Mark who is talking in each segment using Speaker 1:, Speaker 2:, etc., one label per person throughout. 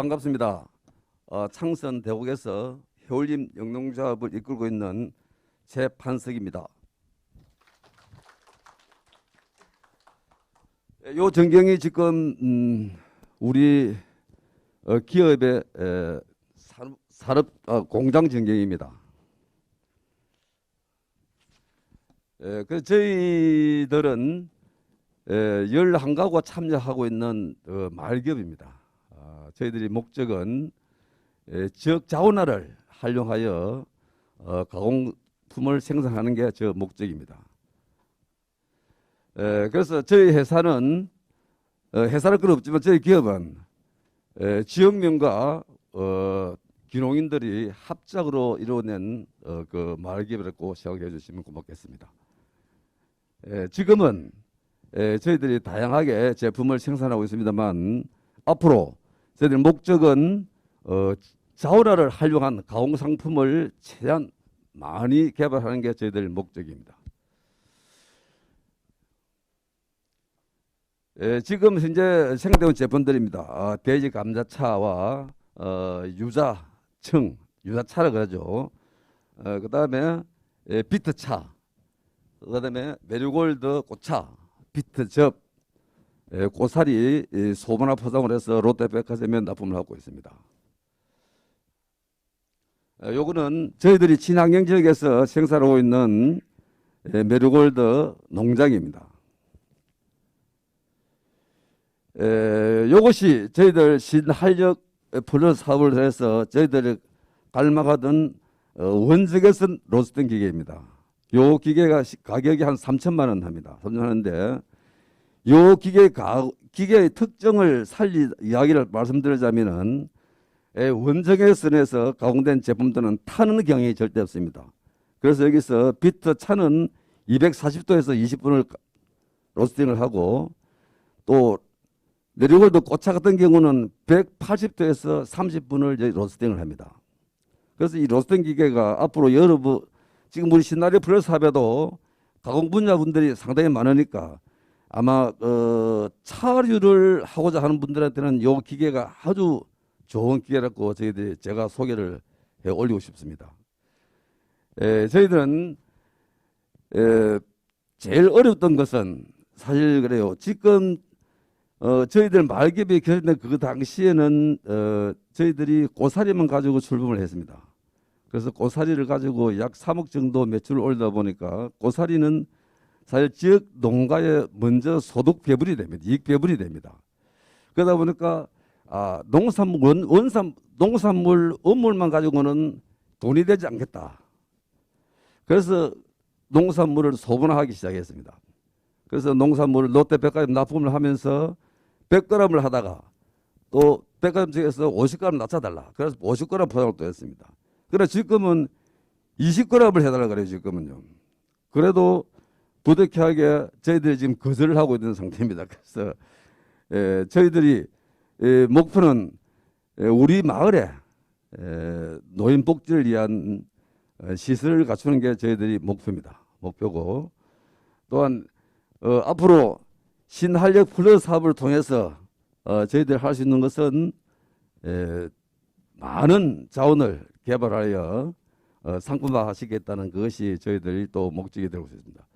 Speaker 1: 반갑습니다. 어, 창선 대국에서 해올림 영농조합을 이끌고 있는 최판석입니다. 예, 요 전경이 지금 음, 우리 어, 기업의 에, 산업, 산업 어, 공장 전경입니다. 에, 그 저희들은 에, 11가구가 참여하고 있는 어, 말기업입니다. 아, 저희들이 목적은 에, 지역 자원화를 활용하여 어, 가공품을 생산하는 게 저 목적입니다. 에, 그래서 저희 회사는 어, 회사는 그건 없지만 저희 기업은 에, 지역민과 어, 귀농인들이 합작으로 이루어낸 어, 그 마을 기업이라고 생각해 주시면 고맙겠습니다. 에, 지금은 에, 저희들이 다양하게 제품을 생산하고 있습니다만 앞으로 저희들 목적은 어, 자원화를 활용한 가공 상품을 최대한 많이 개발하는 게 저희들 목적입니다. 에, 지금 현재 생산되는 제품들입니다. 아, 돼지 감자차와 어, 유자청, 유자차라 그러죠. 어, 그 다음에 에, 비트차, 그 다음에 메리골드 꽃차, 비트접, 에, 고사리 이, 소분화 포장을 해서 롯데백화점에 납품을 하고 있습니다. 에, 요거는 저희들이 친환경 지역에서 생산하고 있는 에, 메리골드 농장입니다. 에, 요것이 저희들 신활력 플러스 사업을 해서 저희들이 갈망하던 어, 원적외선 로스팅 기계입니다. 요 기계가 시- 가격이 한 3천만 원 합니다. 3천 하는데 요 기계 가 기계의 특징을 살리 이야기를 말씀드리자면은 에, 원적외선에서 가공된 제품들은 타는 경향이 절대 없습니다. 그래서 여기서 비트 차는 240도에서 20분을 로스팅을 하고 또 내리골드 꽃차 같은 경우는 180도에서 30분을 저희 로스팅을 합니다. 그래서 이 로스팅 기계가 앞으로 여러 분 지금 우리 신나리 플러스 합에도 가공 분야 분들이 상당히 많으니까 아마 어, 차류를 하고자 하는 분들한테는 이 기계가 아주 좋은 기계라고 저희들이 제가 소개를 해 올리고 싶습니다. 에, 저희들은 에, 제일 어려웠던 것은 사실 그래요. 지금 어, 저희들 말기업이 결정된 그 당시에는 어, 저희들이 고사리만 가지고 출범을 했습니다. 그래서 고사리를 가지고 약 3억 정도 매출을 올리다 보니까 고사리는 사실 지역 농가에 먼저 소득 배분이 됩니다. 이익 배분이 됩니다. 그러다 보니까 아, 농산물 원, 원산 농산물 업물만 가지고는 돈이 되지 않겠다. 그래서 농산물을 소분화하기 시작했습니다. 그래서 농산물을 롯데백화점 납품을 하면서 100g을 하다가 또 백화점 측에서 50g 낮춰달라. 그래서 50g 포장을 또 했습니다. 그래 지금은 20g을 해달라 그래요 지금은요. 그래도 부득이하게 저희들이 지금 거절을 하고 있는 상태입니다. 그래서 에, 저희들이 에, 목표는 에, 우리 마을에 에, 노인 복지를 위한 어, 시설을 갖추는 게 저희들이 목표입니다. 목표고 또한 어, 앞으로 신활력 플러스 사업을 통해서 어, 저희들 할수 있는 것은 에, 많은 자원을 개발하여 어, 상품화하시겠다는 것이 저희들이 또 목적이 되고 있습니다.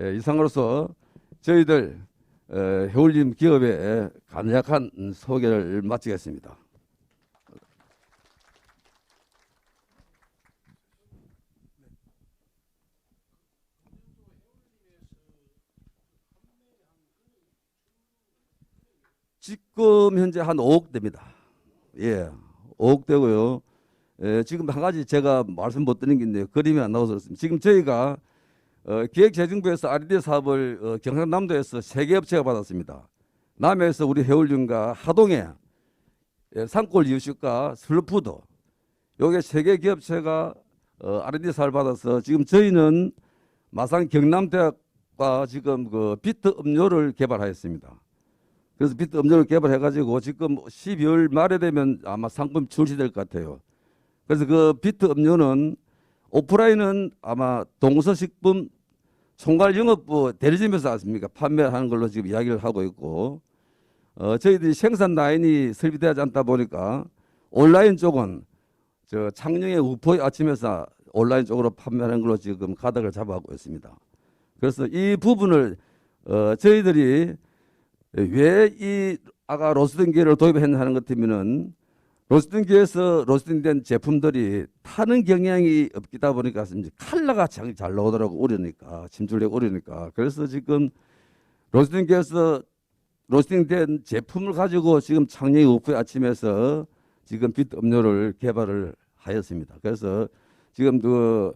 Speaker 1: 에, 이상으로서 저희들 에, 해올림 기업의 간략한 소개를 마치겠습니다. 지금 현재 한 5억 됩니다. 예, 5억 되고요. 예, 지금 한 가지 제가 말씀 못 드린 게 있는데 그림이 안 나와서 그렇습니다. 지금 저희가 어, 기획재정부에서 R&D 사업을 어, 경상남도에서 세 개 업체가 받았습니다. 남해에서 우리 해울윤과 하동에 예, 산골 이유식과 슬로푸드 요게 세 개 기업체가 어, R&D 사업을 받아서 지금 저희는 마산 경남대학과 지금 그 비트 음료를 개발하였습니다. 그래서 비트 음료를 개발해가지고 지금 12월 말에 되면 아마 상품 출시될 것 같아요. 그래서 그 비트 음료는 오프라인은 아마 동서식품 총괄영업부 대리점에서 왔습니까? 판매하는 걸로 지금 이야기를 하고 있고 어, 저희들이 생산 라인이 설비되지 않다 보니까 온라인 쪽은 저 창녕의 우포 아침에서 온라인 쪽으로 판매하는 걸로 지금 가닥을 잡아가고 있습니다. 그래서 이 부분을 어, 저희들이 왜 이 아까 로스팅기를 도입했나 하는 것 때문에는 로스팅기에서 로스팅된 제품들이 타는 경향이 없다 보니까 칼라가 잘, 잘 나오더라고 오려니까 침출력 오려니까 그래서 지금 로스팅기에서 로스팅된 제품을 가지고 지금 창녕의 우포 아침에서 지금 빛 음료를 개발을 하였습니다. 그래서 지금 그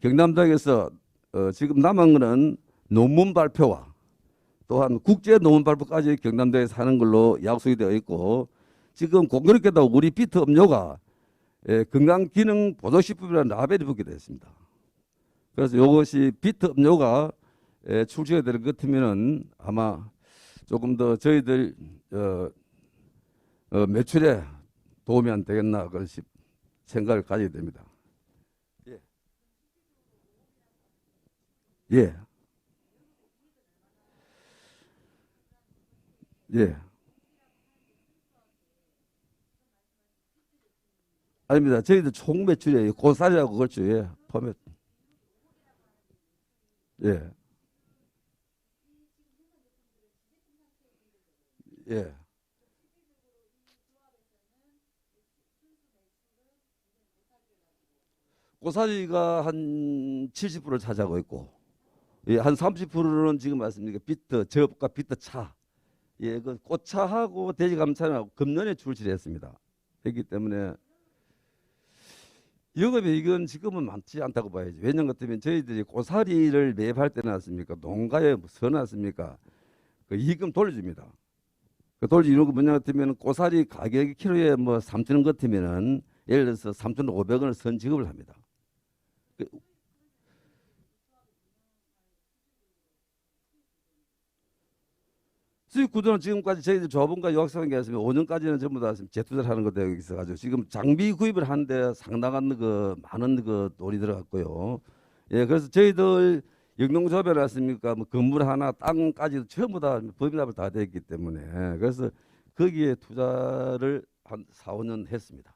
Speaker 1: 경남대학에서 어, 지금 남은 거는 논문 발표와 또한 국제 논문 발표까지 경남대에서 하는 걸로 약속이 되어 있고 지금 공교롭게도 우리 비트 음료가 예, 건강기능 보조식품이라는 라벨이 붙게 되었습니다. 그래서 이것이 비트 음료가 예, 출시가 될것 같으면은 아마 조금 더 저희들 어, 어, 매출에 도움이 안 되겠나 그런 시- 생각을 가지게 됩니다. 예. 예. 예. 아닙니다. 저희들 총 매출이에요. 고사리라고 그렇죠. 예. 포맷. 예. 예. 고사리가 한 70%를 차지하고 있고, 예, 한 30%는 지금 말씀드린 비트, 저업과 비트 차, 예, 그 꽃차하고 돼지감차하고 금년에 출시했습니다. 했기 때문에 영업에 이건 지금은 많지 않다고 봐야지. 왜냐면 같으면 저희들이 고사리를 매입할 때는 않습니까? 농가에 서놨습니까? 그 이익금 돌려줍니다. 그 돌려주는 거 뭐냐 같으면 고사리 가격이 키로에 뭐 3천 원 같으면은 예를 들어서 3,500원을 선 지급을 합니다. 그 수익 구조는 지금까지 저희들 조합원과 유학생한 게 있으면 5년까지는 전부 다 재투자를 하는 것 되어 있어가지고 지금 장비 구입을 하는데 상당한 그 많은 그 돈이 들어갔고요. 예, 그래서 저희들 영농조합에 났습니까? 뭐 건물 하나, 땅까지도 전부 다 법인합을 다 됐기 때문에 그래서 거기에 투자를 한 4, 5년 했습니다.